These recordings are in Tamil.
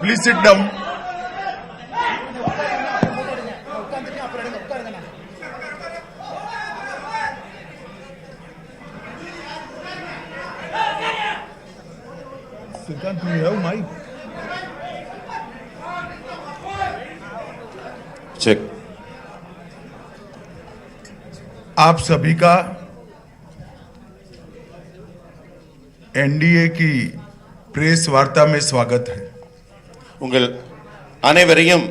ഇംപ്ലിസിറ്റും चेक आप सभी का एनडीए की प्रेस वार्ता में स्वागत है। உங்கள் அனைவரையும்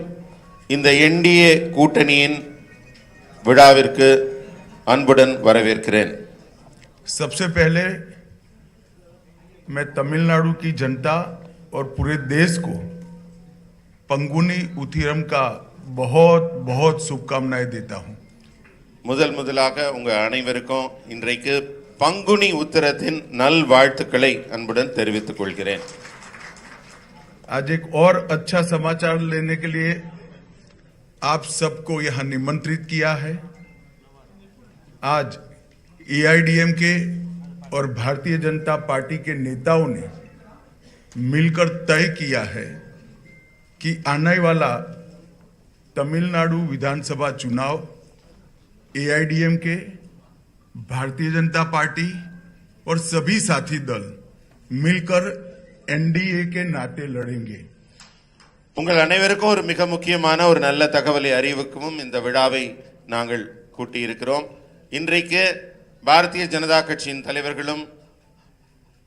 இந்த என்டிஏ கூட்டணியின் விழாவிற்கு அன்புடன் வரவேற்கிறேன் सबसे पहले मैं तमिलनाडु की जनता और पूरे देश को पंगुनी उथिरम का बहुत बहुत शुभकामनाएं देता हूं முதல் முதலாக உங்க அனைவருக்கும் இன்றைக்கு பங்குனி உத்திரத்தின் நல் வாழ்த்துக்களை அன்புடன் தெரிவித்துக் கொள்கிறேன் आज एक और अच्छा समाचार लेने के लिए आप सबको यहाँ निमंत्रित किया है। आज एआईडीएम के और भारतीय जनता पार्टी के नेताओं ने मिलकर तय किया है कि आने वाला तमिलनाडु विधानसभा चुनाव एआईडीएम के, भारतीय जनता पार्टी और सभी साथी दल मिलकर एनडीए के नाते लड़ेंगे உங்கள் அனைவருக்கும் ஒரு மிக முக்கியமான ஒரு நல்ல தகவலை அறிவிக்கவும் இந்த விழாவை நாங்கள் கூட்டியிருக்கிறோம் இன்றைக்கு பாரதிய ஜனதா கட்சியின் தலைவர்களும்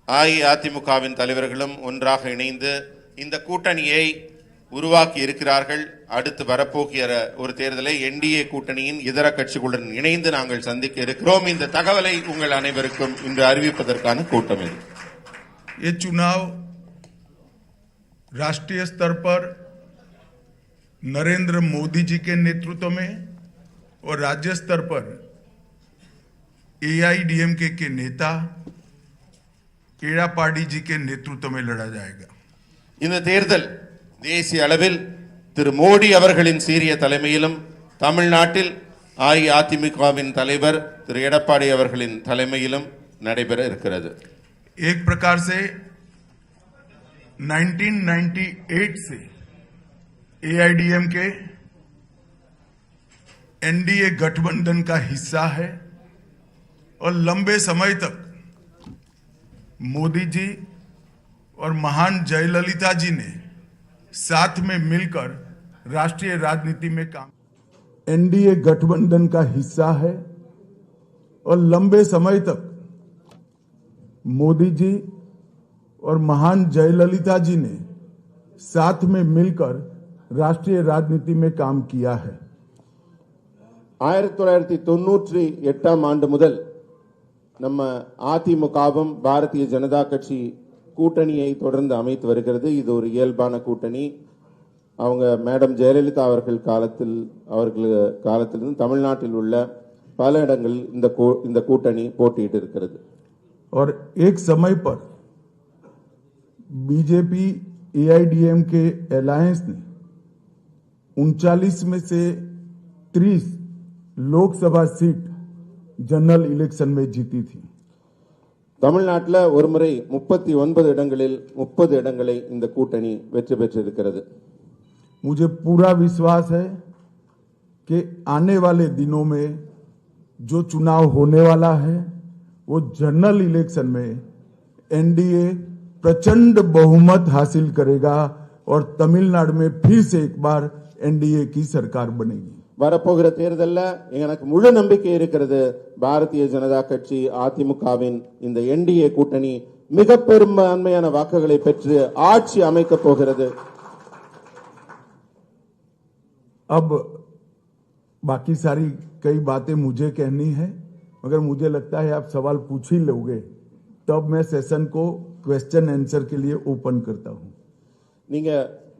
அஇஅதிமுகவின் தலைவர்களும் ஒன்றாக இணைந்து இந்த கூட்டணியை உருவாக்கி இருக்கிறார்கள் அடுத்து வரப்போகிற ஒரு தேர்தலை என்டிஏ கூட்டணியின் இதர கட்சிகளுடன் இணைந்து நாங்கள் சந்திக்க இருக்கிறோம் இந்த தகவலை உங்கள் அனைவருக்கும் இன்று அறிவிப்பதற்கான கூட்டம் இது ये चुनाव राष्ट्रीय स्तर पर नरेंद्र मोदी जी के नेतृत्व में और राज्य स्तर पर एआईडीएमके के नेता एड़ापाडी जी के नेतृत्व में लड़ा जाएगा இந்த தேர்தல் தேசிய அளவில் திரு மோடி அவர்களின் சீரிய தலைமையிலும் தமிழ்நாட்டில் அஇஅதிமுகவின் தலைவர் திரு எடப்பாடி அவர்களின் தலைமையிலும் நடைபெற இருக்கிறது एक प्रकार से 1998 से एआईडीएम के एनडीए गठबंधन का हिस्सा है और लंबे समय तक मोदी जी और महान जयललिता जी ने साथ में मिलकर राष्ट्रीय राजनीति में काम एनडीए गठबंधन का हिस्सा है और लंबे समय तक मोदी जी और महान जयललिता जी ने साथ में मिलकर राष्ट्रीय राजनीति में काम किया है ஆயிரத்தி தொள்ளாயிரத்தி தொண்ணூற்றி எட்டாம் ஆண்டு முதல் நம்ம அதிமுகவும் பாரதிய ஜனதா கட்சி கூட்டணியை தொடர்ந்து அமைத்து வருகிறது இது ஒரு இயல்பான கூட்டணி அவங்க மேடம் ஜெயலலிதா அவர்கள் காலத்தில் அவர்கள் காலத்திலிருந்து தமிழ்நாட்டில் உள்ள பல இடங்களில் இந்த கூ- இந்த கூட்டணி போட்டியிட்டு இருக்கிறது और एक समय पर बीजेपी एआईडीएम के अलायंस ने उनचालीस में से 30 लोकसभा सीट जनरल इलेक्शन में जीती थी தமிழ்நாட்டில் ஒருமுறை முப்பத்தி ஒன்பது இடங்களில் முப்பது இடங்களை இந்த கூட்டணி வெற்றி பெற்றிருக்கிறது मुझे पूरा विश्वास है कि आने वाले दिनों में जो चुनाव होने वाला है वो जनरल इलेक्शन में एनडीए प्रचंड बहुमत हासिल करेगा और तमिलनाडु में फिर से एक बार एनडीए की सरकार बनेगी வரப்போகிற தேர்தல்ல எனக்கு முழு நம்பிக்கை இருக்கிறது பாரதிய ஜனதா கட்சி அதிமுகவின் இந்த என்டிஏ கூட்டணி மிக பெரும்பான்மையான வாக்குகளை பெற்று ஆட்சி அமைக்கப் போகிறது अब बाकी सारी कई बातें मुझे कहनी है मगर मुझे लगता है आप सवाल पूछ ही लोगे तब मैं सेशन को क्वेश्चन आंसर के लिए ओपन करता हूं நீங்க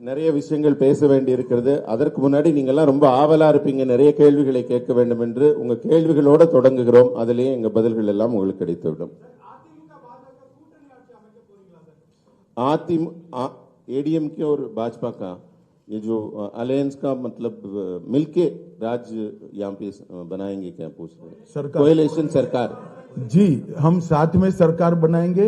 நிறைய விஷயங்கள் பேச வேண்டி இருக்கிறது அதற்கு முன்னாடி நீங்க எல்லாம் ரொம்ப ஆவலா இருப்பீங்க நிறைய கேள்விகளை கேட்க வேண்டும் என்று உங்க கேள்விகளோட தொடங்குகிறோம் அதிலேயே எங்க பதில்கள் எல்லாம் உங்களுக்கு கிடைத்துவிடும் आतिम एडीएम के और भाजपा का ये जो अलायंस का मतलब अ, मिलके राज्य यहाँ पे अ, बनाएंगे क्या पूछ रहे हैं सरकार कोएलिशन सरकार जी हम साथ में सरकार बनाएंगे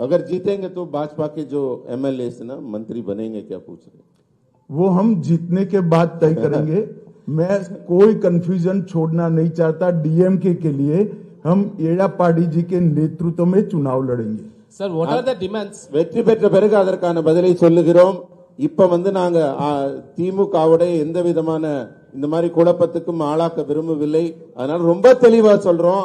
अगर जीतेंगे तो भाजपा के जो एमएलए ना मंत्री बनेंगे क्या पूछ रहे वो हम जीतने के बाद तय करेंगे मैं कोई कंफ्यूजन छोड़ना नहीं चाहता डीएमके के लिए हम एड़ापाड़ी जी के नेतृत्व में चुनाव लड़ेंगे Sir, what are the demands? வெற்றி பெற்ற பிறகு அதற்கான பதிலை சொல்லுகிறோம் இப்ப வந்து நாங்க ஆ, திமுகவுடைய எந்த விதமான இந்த மாதிரி குழப்பத்துக்கும் ஆளாக்க விரும்பவில்லை அதனால ரொம்ப தெளிவா சொல்றோம்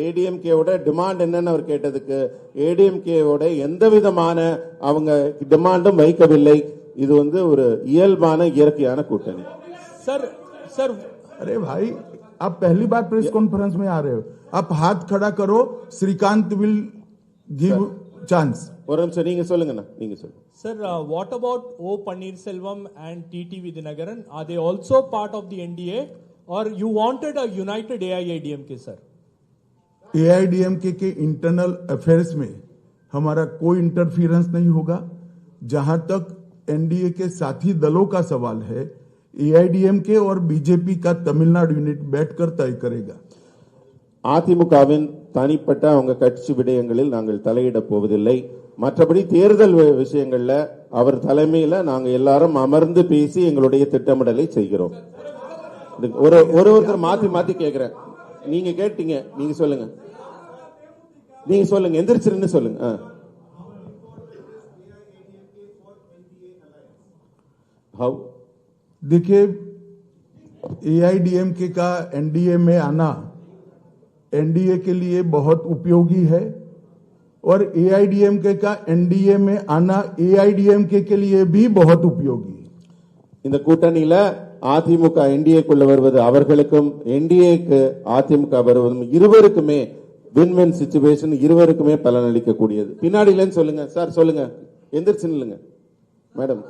ஏடிஎம்கேவோட டிமாண்ட் என்னன்னு அவர் கேட்டதுக்கு ஏடிஎம்கேவோட எந்த விதமான அவங்க டிமாண்டும் வைக்கவில்லை இது வந்து ஒரு இயல்பான இயற்கையான கூட்டணி sir, sir, अरे भाई आप पहली बार प्रेस कॉन्फ्रेंस में आ रहे हो आप हाथ खड़ा करो श्रीकांत विल गिव चांस ஒரு நிமிஷம் நீங்க சொல்லுங்கண்ணா நீங்க சொல்லுங்க Sir, uh, what about O Pannirselvam and TT Vidyanagaran? Are they also part of the NDA or you wanted a united AIADMK, sir? AIADMK के इंटरनल अफेयर्स में हमारा कोई इंटरफियरेंस नहीं होगा जहां तक एनडीए के साथी दलों का सवाल है एआईडीएमके और बीजेपी का तमिलनाडु यूनिट बैठकर तय करेगा அதிமுகவின் தனிப்பட்ட அவங்க கட்சி விடயங்களில் நாங்கள் தலையிட போவதில்லை மற்றபடி தேர்தல் வி- விஷயங்கள்ல அவர் தலைமையில நாங்க எல்லாரும் அமர்ந்து பேசி எங்களுடைய திட்டமிடலை செய்கிறோம் இது ஒரு ஒரு ஒருத்தர் மாத்தி மாத்தி கேக்குறேன் நீங்க கேட்டீங்க நீங்க சொல்லுங்க நீங்க சொல்லுங்க எந்திரிச்சிருன்னு சொல்லுங்க ஆ. How? देखिए एआईडीएमके का एनडीए में आना एनडीए के लिए बहुत उपयोगी है और एआईडीएमके का एनडीए में आना एआईडीएमके के लिए भी बहुत उपयोगी है இந்த கூட்டணியில அதிமுக என்டிஏக்குள்ள வருவது அவர்களுக்கும் என்டிஏக்கு அதிமுக வருவதும் இருவருக்குமே வின் வின் சுச்சுவேஷன் இருவருக்குமே பலனளிக்க கூடியது பின்னாடிலன்னு சொல்லுங்க. சார் சொல்லுங்க. எந்திரிச்சு நில்லுங்க. மேடம்.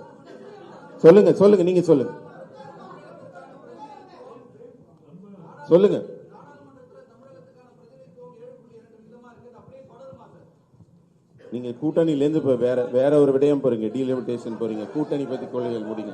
சொல்லுங்க சொல்லுங்க. நீங்க சொல்லுங்க. சொல்லுங்க. நீங்க கூட்டணியில இருந்து வேற வேற ஒரு விடயம் போறீங்க. டீலிமிட்டேஷன் போறீங்க. கூட்டணி பத்தி கொள்கைகள் முடிங்க.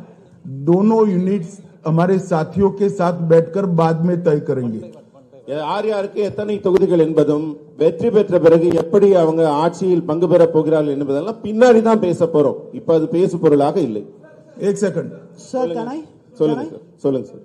दोनों यूनिट्स हमारे साथियों के साथ बैठकर बाद में तय करेंगे யார் யாருக்கு எத்தனை தொகுதிகள் என்பதும் வெற்றி பெற்ற பிறகு எப்படி அவங்க ஆட்சியில் பங்கு பெற போகிறார்கள் என்பதெல்லாம் பின்னாடி தான் பேச போறோம் இப்ப அது பேசு பொருளாக இல்லை एक सेकंड Sir, can I? சொல்லுங்க Can I? சார் சொல்லுங்க சார்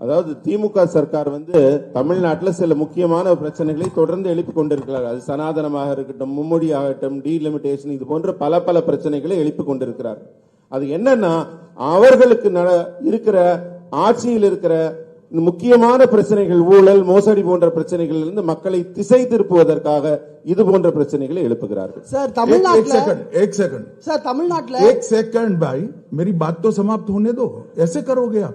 அதாவது திமுக சர்க்கார் வந்து தமிழ்நாட்டில் சில முக்கியமான பிரச்சனைகளை தொடர்ந்து எழுப்பி கொண்டிருக்கிறார் அது சனாதனமாக இருக்கட்டும் மும்மொழி ஆகட்டும் டீலிமிட்டேஷன் இது போன்ற பல பல பிரச்சனைகளை எழுப்பி கொண்டிருக்கிறார் அது என்னன்னா அவர்களுக்கு நட- இருக்கிற ஆட்சியில் இருக்கிற இந்த முக்கியமான பிரச்சனைகள் ஊழல் மோசடி போன்ற பிரச்சனைகளில் இருந்து மக்களை திசை திருப்புவதற்காக இது போன்ற பிரச்சனைகளை எழுப்புகிறார்கள் சார் एक, एक தமிழ்நாட்டுல सेकंड एक सेकंड சார் தமிழ்நாட்டுல एक सेकंड भाई मेरी बात तो समाप्त होने दो ऐसे करोगे आप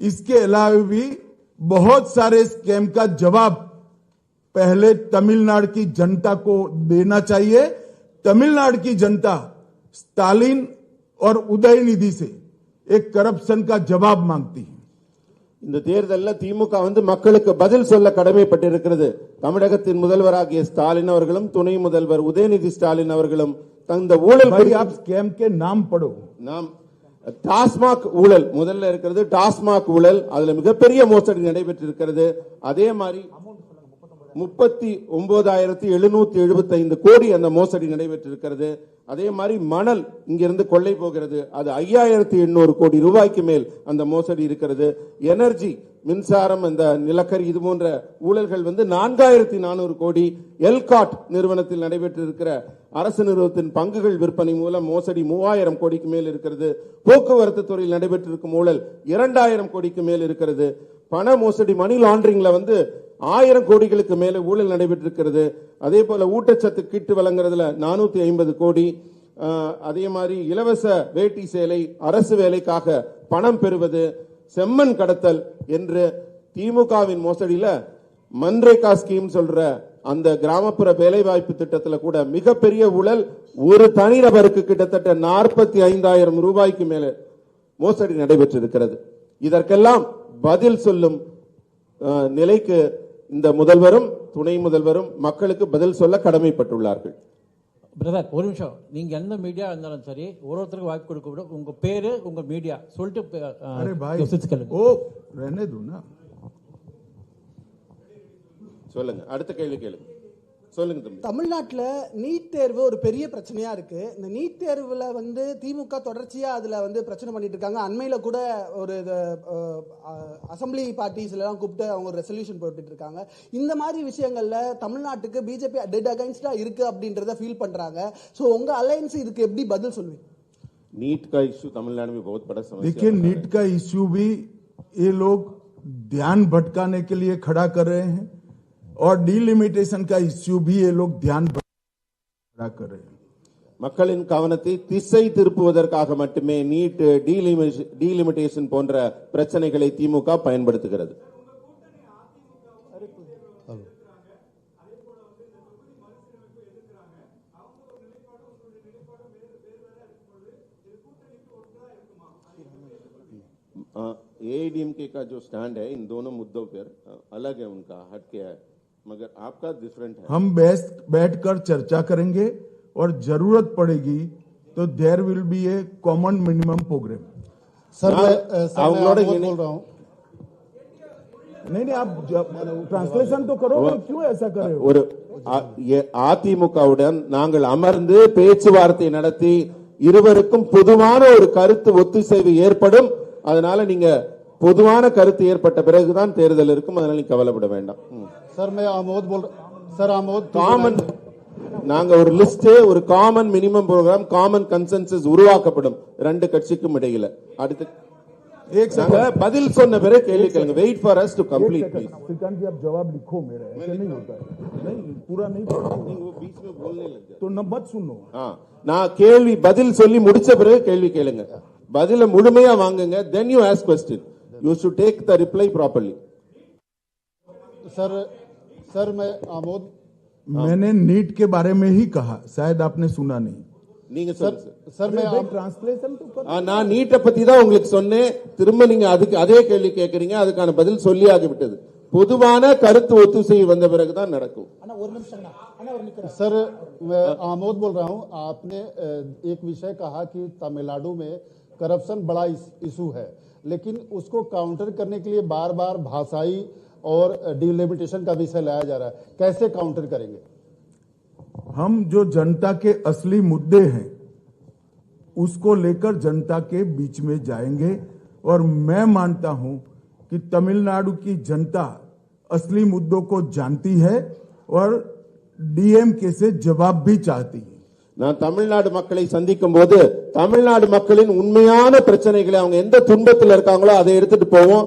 इसके अलावा भी बहुत सारे स्कैम का जवाब पहले तमिलनाडु की जनता को देना चाहिए तमिलनाडु की जनता स्टालिन और उदयनिधि से एक करप्शन का जवाब मांगती है இந்த தேர்தலில் திமுக வந்து மக்களுக்கு பதில் சொல்ல கடமைப்பட்டிருக்கிறது தமிழகத்தின் முதல்வராகிய ஸ்டாலின் அவர்களும் துணை முதல்வர் உதயநிதி ஸ்டாலின் அவர்களும் தந்த ஊழல் भाई குறித்து आप स्कैम के नाम पढ़ो நாம் டாஸ்மாக் ஊழல். முதல்ல இருக்கிறது டாஸ்மாக் ஊழல். அதுல மிகப்பெரிய மோசடி நடைபெற்றிருக்கிறது. அதே மாதிரி முப்பத்தி ஒன்பதாயிரத்தி எழுநூத்தி எழுபத்தைந்து கோடி அந்த மோசடி நடைபெற்றிருக்கிறது. அதே மாதிரி மணல் இங்கிருந்து கொள்ளை போகிறது. அது ஐயாயிரத்தி எண்ணூறு கோடி ரூபாய்க்கு மேல் அந்த மோசடி இருக்கிறது. எனர்ஜி மின்சாரம் அந்த நிலக்கரி இது போன்ற ஊழல்கள் வந்து நான்காயிரத்தி நானூறு கோடி. எல்காட் நிறுவனத்தில் நடைபெற்றிருக்கிற அரசு நிறுவனத்தின் பங்குகள் விற்பனை மூலம் மோசடி மூவாயிரம் கோடிக்கு மேல் இருக்கிறது. போக்குவரத்து துறையில் நடைபெற்றிருக்கும் ஊழல் இரண்டாயிரம் கோடிக்கு மேல் இருக்கிறது. பண மோசடி மணி லாண்டரிங்ல வந்து ஆயிரம் கோடிகளுக்கு மேல ஊழல் நடைபெற்றிருக்கிறது. அதே போல ஊட்டச்சத்து கிட்டு வழங்குறதுல நானூத்தி ஐம்பது கோடி. அதே மாதிரி இலவச வேட்டி சேலை அரசு வேலைக்காக பணம் பெறுவது செம்மண் கடத்தல் என்று திமுகவின் மோசடியில மன்ரேகா ஸ்கீம் சொல்ற அந்த கிராமப்புற வேலைவாய்ப்பு திட்டத்துல கூட மிகப்பெரிய ஊழல் ஒரு தனிநபருக்கு கிட்டத்தட்ட நாற்பத்தி ஐந்தாயிரம் ரூபாய்க்கு மேல மோசடி நடைபெற்றிருக்கிறது. இதற்கெல்லாம் பதில் சொல்லும் நிலைக்கு இந்த முதல்வரும் துணை முதல்வரும் மக்களுக்கு பதில் சொல்ல கடமைப்பட்டுள்ளார்கள். பிரதர் ஒரு நிமிஷம். நீங்க எந்த மீடியா இருந்தாலும் சரி ஒரு ஒருத்தருக்கு வாய்ப்பு கொடுக்க விட உங்க பேரு உங்க மீடியா சொல்லிட்டு அஹ், अरे சொல்லுங்க அடுத்த கேள்வி கேளுங்க சொல்லுங்க தம்பி தமிழ்நாட்டுல நீட் தேர்வு ஒரு பெரிய பிரச்சனையா இருக்கு இந்த நீட் தேர்வுல வந்து திமுக தொடர்ச்சியா அதுல வந்து பிரச்சனை பண்ணிட்டு இருக்காங்க அண்மையில கூட ஒரு அசம்பிளி பார்ட்டிஸ்ல எல்லாம் கூப்பிட்டு அவங்க ஒரு ரெசல்யூஷன் போட்டுட்டு இருக்காங்க இந்த மாதிரி விஷயங்கள்ல தமிழ்நாட்டுக்கு பிஜேபி டெட் அகைன்ஸ்டா இருக்கு அப்படின்றத ஃபீல் பண்றாங்க சோ உங்க அலையன்ஸ் இதுக்கு எப்படி பதில் சொல்வீங்க नीट का इश्यू तमिलनाडु में बहुत बड़ा समस्या देखिए बना है। नीट का इश्यू भी ये लोग ध्यान भटकाने के लिए खड़ा कर रहे हैं और डीलिमिटेशन का इश्यू भी ये लोग ध्यान भटकाने के लिए खड़ा कर रहे हैं மக்களின் கவனத்தை திசை திருப்புவதற்காக மட்டுமே நீட் டீலிமிட்டேஷன் போன்ற பிரச்சனைகளை திமுக பயன்படுத்துகிறது एआईडीएमके का जो स्टैंड है इन दोनों मुद्दों पर अ, अलग है उनका हटके है मगर आपका डिफरेंट है हम बैठ बैठकर चर्चा करेंगे और जरूरत पड़ेगी तो there will be a common minimum programme sir நான் मैं अ, सर मैं அவங்களோட आपको இணை- बोल रहा हूँ नहीं नहीं आप ट्रांसलेशन तो करो भाई, क्यों ऐसा कर रहे हो ஒரு அ- எ- அதிமுகவுடன் நாங்கள் அமர்ந்து பேச்சுவார்த்தை நடத்தி இருவருக்கும் பொதுவான ஒரு கருத்து ஒத்திசைவு ஏற்படும் அதனால நீங்க பொதுவான கருத்து ஏற்பட்ட பிறகுதான் தேர்தல் இருக்கும் அதனால நீங்க கவலைப்பட வேண்டாம் सर मैं आमोद बोल सर आमोद காமன் நாங்க ஒரு லிஸ்ட் ஒரு common minimum programme common consensus உருவாக்கப்படும் ரெண்டு கட்சிக்கும் இடையில அடுத்து एक நாங்க सेकंड பதில் சொன்ன பிறகு கேள்வி கேளுங்க வெயிட் ஃபார் அஸ் டு एक கம்ப்ளீட் सेकंड श्रीकांत जी आप जवाब लिखो मेरा ऐसे नहीं होता है नहीं पूरा नहीं तो न मत सुनो ஆ, நான் கேள்வி பதில் சொல்லி முடிச்ச பிறகு கேள்வி கேளுங்க பதில முழுமையா வாங்குங்க then you ask question you should take the reply properly sir sir मैं आमोद मैंने नीट के बारे में ही कहा शायद आपने सुना नहीं நீங்க சொல்லுங்க சார். सर मैं आम- ट्रांसलेशन तो कर ஆ, நான் நீட்டை பத்தி தான் உங்களுக்கு சொன்னேன் திரும்ப நீங்க அதுக்கு அதே கேள்வி கேட்கறீங்க அதுக்கான பதில் சொல்லி ஆகிவிட்டது பொதுவான கருத்து ஒத்துசைவு வந்த பிறகுதான் நடக்கும் அண்ணா ஒரு நிமிஷம் அண்ணா ஒரு நிக்கிறேன் सर मैं आमोद बोल रहा हूं आपने अ, एक विषय कहा कि तमिलनाडु में करप्शन बड़ा इशू है लेकिन उसको काउंटर करने के लिए बार बार भाषाई और डिलिमिटेशन का विषय लाया जा रहा है कैसे काउंटर करेंगे हम जो जनता के असली मुद्दे हैं उसको लेकर जनता के बीच में जाएंगे और मैं मानता हूं कि तमिलनाडु की जनता असली मुद्दों को जानती है और डीएमके से जवाब भी चाहती है நான் தமிழ்நாடு மக்களை சந்திக்கும் போது தமிழ்நாடு மக்களின் உண்மையான பிரச்சனைகளை அவங்க எந்த துன்பத்தில் இருக்காங்களோ அதை எடுத்துட்டு போவோம்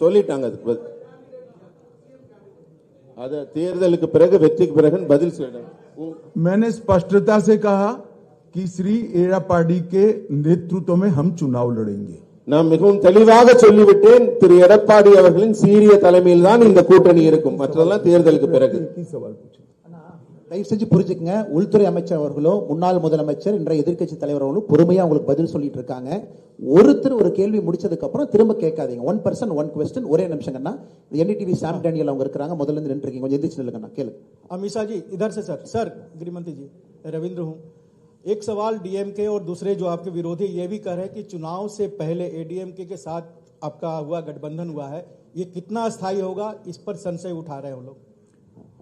சொல்லிட்டாங்க அதுக்கு பதில். அத தேர்தலுக்கு பிறகு வெற்றிக்கு பிறகு பதில் சொல்லிடுங்க உ- मैंने स्पष्टता से कहा कि श्री एड़ापाडी के नेतृत्व में हम चुनाव लड़ेंगे நான் மிகவும் தெளிவாக சொல்லிவிட்டேன் திரு எடப்பாடி அவர்களின் சீரிய தலைமையில் தான் இந்த கூட்டணி இருக்கும் மற்றதெல்லாம் தேர்தலுக்கு பிறகு एक ही सवाल पूछे தயவு செஞ்சு புரிஞ்சுக்கங்க உள்துறை அமைச்சர் அவர்களோ முன்னாள் முதலமைச்சர் இன்றைய எதிர்க்கட்சி தலைவர் அவர்களும் பொறுமையா உங்களுக்கு பதில் சொல்லிட்டு இருக்காங்க ஒருத்தர் ஒரு கேள்வி முடிச்சதுக்கு அப்புறம் திரும்ப கேட்காதீங்க ஒன் பர்சன் ஒன் கொஸ்டின் ஒரே நிமிஷங்கண்ணா என்டிடிவி சாம் டேனியல் அவங்க இருக்கிறாங்க முதல்ல இருந்து நின்று இருக்கீங்க கொஞ்சம் எந்திரிச்சு நில்லுங்கண்ணா கேளு अमीषा जी इधर से सर सर गृहमंत्री जी रविंद्र हूँ एक सवाल डीएमके और दूसरे जो आपके विरोधी ये भी कह रहे हैं कि चुनाव से पहले एडीएमके के साथ आपका हुआ गठबंधन हुआ है ये कितना अस्थायी होगा इस पर संशय उठा रहे हैं वो लोग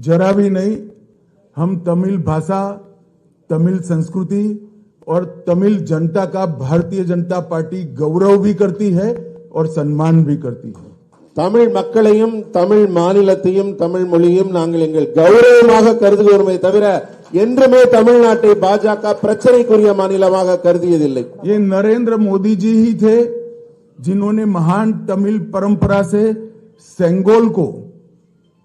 जरा भी नहीं हम तमिल भाषा तमिल संस्कृति और तमिल जनता का भारतीय जनता पार्टी गौरव भी करती है और सम्मान भी करती है தமிழ் மக்களையும் தமிழ் மாநிலத்தையும் தமிழ் மொழியும் நாங்கள் எங்கள் கௌரவமாக கருதுகிறோமே தவிர என்றுமே தமிழ்நாட்டை பாஜக பிரச்சனைக்குரிய மாநிலமாக கருதியதில்லை ये नरेंद्र मोदी जी ही थे जिन्होंने महान तमिल परंपरा से सेंगोल को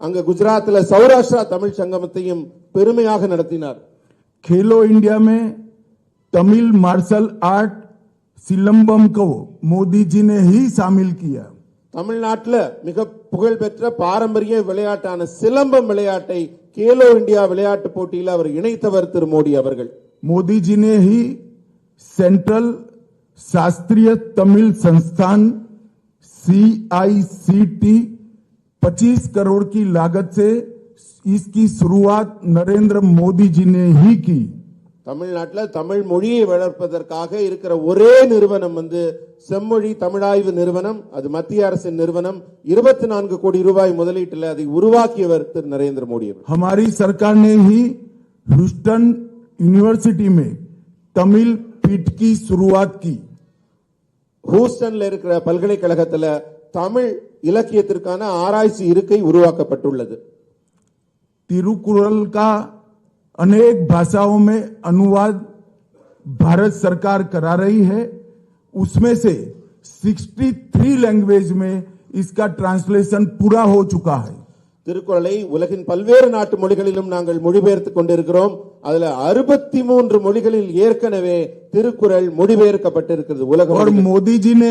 அங்க குஜராத்தில் சௌராஷ்டிரா தமிழ் சங்கமத்தையும் பெருமையாக நடத்தினார் खेलो इंडिया में तमिल मार्शल आर्ट सिलंबम को मोदी जी ने ही शामिल किया தமிழ்நாட்டுல மிக புகழ்பெற்ற பாரம்பரிய விளையாட்டான சிலம்பம் விளையாட்டை கேலோ இந்தியா விளையாட்டு போட்டியில் அவர் இணைத்தவர் திரு மோடி அவர்கள் मोदी जी ने ही सेंट्रल शास्त्रीय तमिल संस्थान सीआईसीटी 25 करोड़ की लागत से इसकी शुरुआत नरेंद्र मोदी जी ने ही की தமிழ்நாட்டில் தமிழ் மொழியை வளர்ப்பதற்காக இருக்கிற ஒரே நிறுவனம் வந்து செம்மொழி தமிழாய்வு நிறுவனம் அது மத்திய அரசின் நிறுவனம் இருபத்தி நான்கு கோடி ரூபாய் முதலீட்டில் அதை உருவாக்கியவர் திரு நரேந்திர மோடி அவர்கள் हमारी सरकार ने ही ह्यूस्टन यूनिवर्सिटी में तमिल पीठ की शुरुआत की ஹூஸ்டன்ல இருக்கிற பல்கலைக்கழகத்துல தமிழ் இலக்கியத்திற்கான ஆராய்ச்சி இருக்கை உருவாக்கப்பட்டுள்ளது तिरुकुरल का अनेक भाषाओं में अनुवाद भारत सरकार करा रही है उसमें से 63 लैंग्वेज में इसका ट्रांसलेशन पूरा हो चुका है திருக்குறளை உலகின் பல்வேறு நாட்டு மொழிகளிலும் நாங்கள் மொழிபெயர்த்துக் கொண்டிருக்கிறோம் அதுல அறுபத்தி மூன்று மொழிகளில் ஏற்கனவே திருக்குறள் மொழிபெயர்க்கப்பட்டிருக்கிறது உலக और மொழிகளில். मोदी जी ने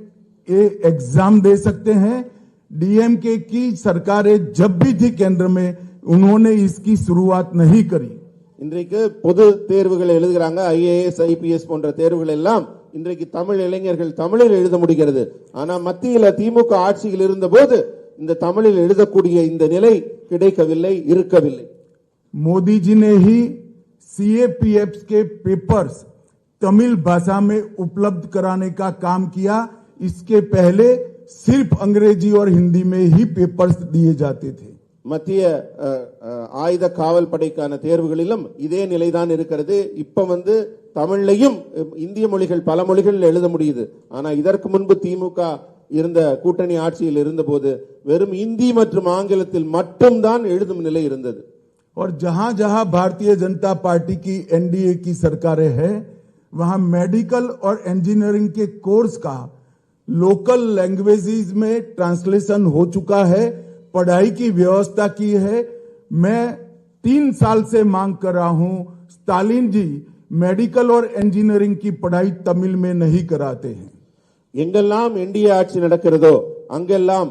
ये एग्जाम दे सकते हैं डीएमके की सरकारें जब भी थी केंद्र में उन्होंने इसकी शुरुआत नहीं करी இன்றைக்கு பொது தேர்வுகள் எழுதுகிறாங்க ஐஏஎஸ் ஐபிஎஸ் போன்ற தேர்வுகள் எல்லாம் இன்றைக்கு தமிழ் இளைஞர்கள் தமிழில் எழுத முடிகிறது ஆனா மத்தியில திமுக ஆட்சியில் இருந்தபோது இந்த தமிழில் எழுதக்கூடிய இந்த நிலை கிடைக்கவில்லை இருக்கவில்லை मोदी जी ने ही सीएपीएफ के पेपर्स तमिल भाषा में उपलब्ध कराने का काम किया इसके पहले सिर्फ अंग्रेजी और हिंदी में ही पेपर्स दिए जाते थे மத்திய அஹ், அஹ், ஆயுத காவல் படைக்கான தேர்வுகளிலும் இதே நிலைதான் இருக்கிறது இப்ப வந்து தமிழ்லையும் அஹ், இந்திய மொழிகள் பல மொழிகளில் எழுத முடியுது ஆனா இதற்கு முன்பு திமுக இருந்த கூட்டணி ஆட்சியில் இருந்தபோது வெறும் இந்தி மற்றும் ஆங்கிலத்தில் மட்டும்தான் எழுதும் நிலை இருந்தது और जहां जहां भारतीय जनता पार्टी की एनडीए की सरकारें हैं वहां मेडिकल और इंजीनियरिंग के कोर्स का लोकल लैंग्वेजेस में ट्रांसलेशन हो चुका है पढ़ाई की व्यवस्था की है मैं तीन साल से मांग कर रहा हूं स्टालिन जी मेडिकल और इंजीनियरिंग की पढ़ाई तमिल में नहीं कराते हैं எங்கெல்லாம் இந்திய ஆட்சி நடக்கிறதோ அங்கெல்லாம்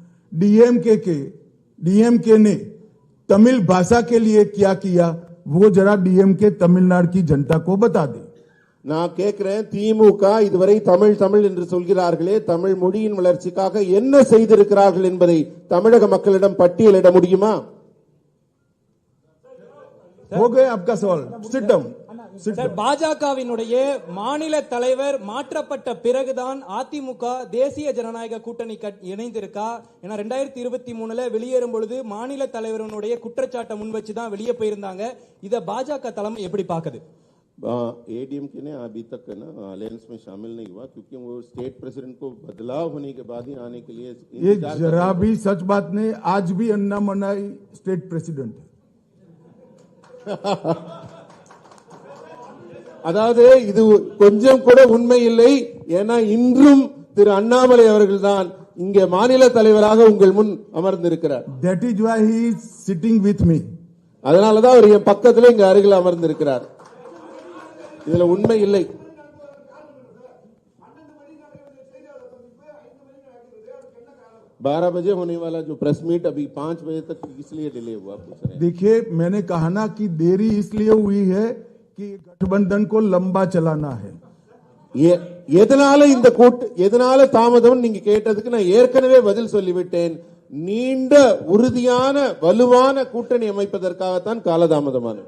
डीएमके के डीएमके ने तमिल भाषा के लिए क्या किया वो जरा डीएमके तमिलनाडु की जनता को बता दे நான் கேட்கிறேன் திமுக இதுவரை தமிழ் தமிழ் என்று சொல்கிறார்களே தமிழ் மொழியின் வளர்ச்சிக்காக என்ன செய்திருக்கிறார்கள் என்பதை தமிழக மக்களிடம் பட்டியலிட முடியுமா हो गए आपका सवाल सिट डाउन सिट சார் பாஜகவினுடைய மாநில தலைவர் மாற்றப்பட்ட பிறகுதான் அதிமுக தேசிய ஜனநாயக கூட்டணி கட்- இணைந்திருக்கா ஏன்னா ரெண்டாயிரத்தி இருபத்தி மூணுல வெளியேறும் பொழுது மாநில தலைவரனுடைய குற்றச்சாட்டை முன் வச்சு தான் வெளியே போயிருந்தாங்க இத பாஜக தலைமை எப்படி பாக்குது एडीएमके ने अभी तक ना अलायंस में शामिल नहीं हुआ क्योंकि वो स्टेट प्रेसिडेंट को बदलाव होने के बाद ही आने के लिए ये इंतजार कर जरा रहे हैं। भी सच बात नहीं आज भी अन्ना मनाई स्टेट प्रेसिडेंट है அதாவது இது கொஞ்சம் கூட உண்மை இல்லை ஏன்னா இன்றும் திரு அண்ணாமலை அவர்கள்தான் இங்கே மாநில தலைவராக உங்கள் முன் அமர்ந்திருக்கிறார் that is why he is sitting with me அதனாலதான் அவர் என் பக்கத்துல இங்க அருகில் அமர்ந்திருக்கிறார் இதுல உண்மை இல்லை बारह बजे होने वाला जो प्रेस मीट अभी पांच बजे तक इसलिए डिले हुआ पूछ रहे हैं देखिए मैंने कहा ना कि देरी इसलिए हुई है कि गठबंधन को लंबा चलाना है எ- எதனால இந்த கூட்டு எதனால தாமதம் நீங்க கேட்டதுக்கு நான் ஏற்கனவே பதில் சொல்லிவிட்டேன் நீண்ட உறுதியான வலுவான கூட்டணி அமைப்பதற்காகத்தான் காலதாமதமானது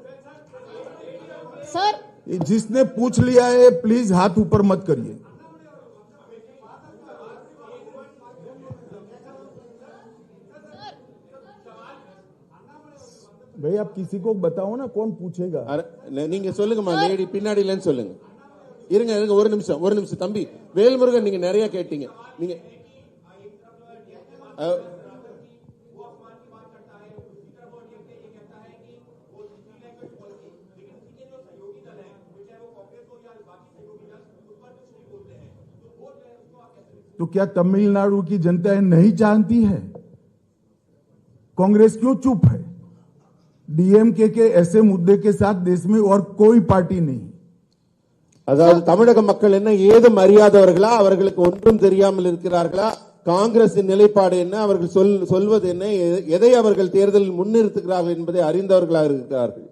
सर जिसने पूछ लिया है प्लीज हाथ ऊपर मत करिए भाई आप किसी को बताओ ना कौन पूछेगा அர- ந- நீங்க சொல்லுங்கம்மா லேடி பின்னாடிலன்னு சொல்லுங்க இருங்க இருங்க ஒரு நிமிஷம் ஒரு நிமிஷம் தம்பி வேல்முருகன் நீங்க நிறைய கேட்டீங்க நீங்க அஹ், तो क्या तमिलनाडु की जनता नहीं जानती है कांग्रेस क्यों चुप है डीएमके के ऐसे मुद्दे के साथ देश में और कोई पार्टी नहीं அதாவது தமிழக மக்கள் என்ன ஏதும் அறியாதவர்களா அவர்களுக்கு ஒன்றும் தெரியாமல் இருக்கிறார்களா காங்கிரசின் நிலைப்பாடு என்ன அவர்கள் சொல் சொல்வது என்ன எ- எதை அவர்கள் தேர்தலில் முன்னிறுத்துகிறார்கள் என்பதை அறிந்தவர்களாக இருக்கிறார்கள்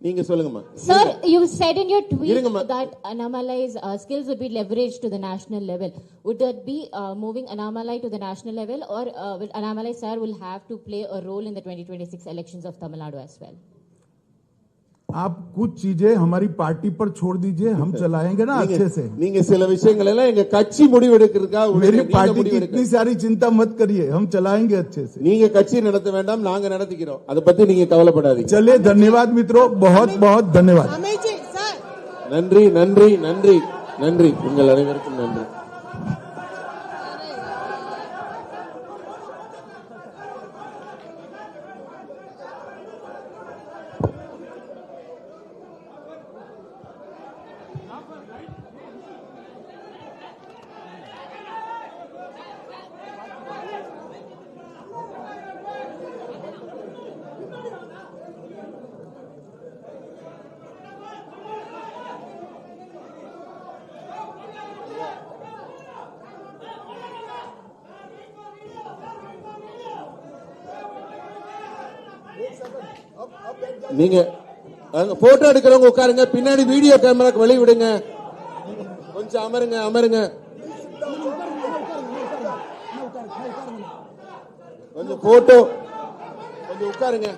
நீங்க சொல்லுங்கம்மா Sir, you said in your tweet இருங்கம்மா. that Annamalai's uh, skills would be leveraged to the national level. Would that be uh, moving Annamalai to the national level, or uh, will Annamalai sir will have to play a role in the 2026 elections of Tamil Nadu as well? आप कुछ चीजें हमारी पार्टी पर छोड़ दीजिए हम चलाएंगे ना நீங்க- अच्छे से நீங்க சில விஷயங்கள் எல்லாம் எங்க கட்சி முடிவெடுக்கிறதுக்காக मेरी விடுங்க. நீங்க पार्टी की முடிவெடுக்க इतनी सारी चिंता मत करिए हम चलाएंगे अच्छे से நீங்க கட்சி நடத்த வேண்டாம் நாங்க நடத்திக்கிறோம் அதை பத்தி நீங்க கவலைப்படாதீங்க चलिए धन्यवाद मित्रों बहुत बहुत धन्यवाद அமைச்சி சார் நன்றி நன்றி நன்றி நன்றி உங்கள் அனைவருக்கும் நன்றி நீங்க அங்க போட்டோ எடுக்கிறவங்க உட்காருங்க. பின்னாடி வீடியோ கேமராக்கு வழி விடுங்க கொஞ்சம் அமருங்க அமருங்க. கொஞ்சம் போட்டோ கொஞ்சம் உட்காருங்க.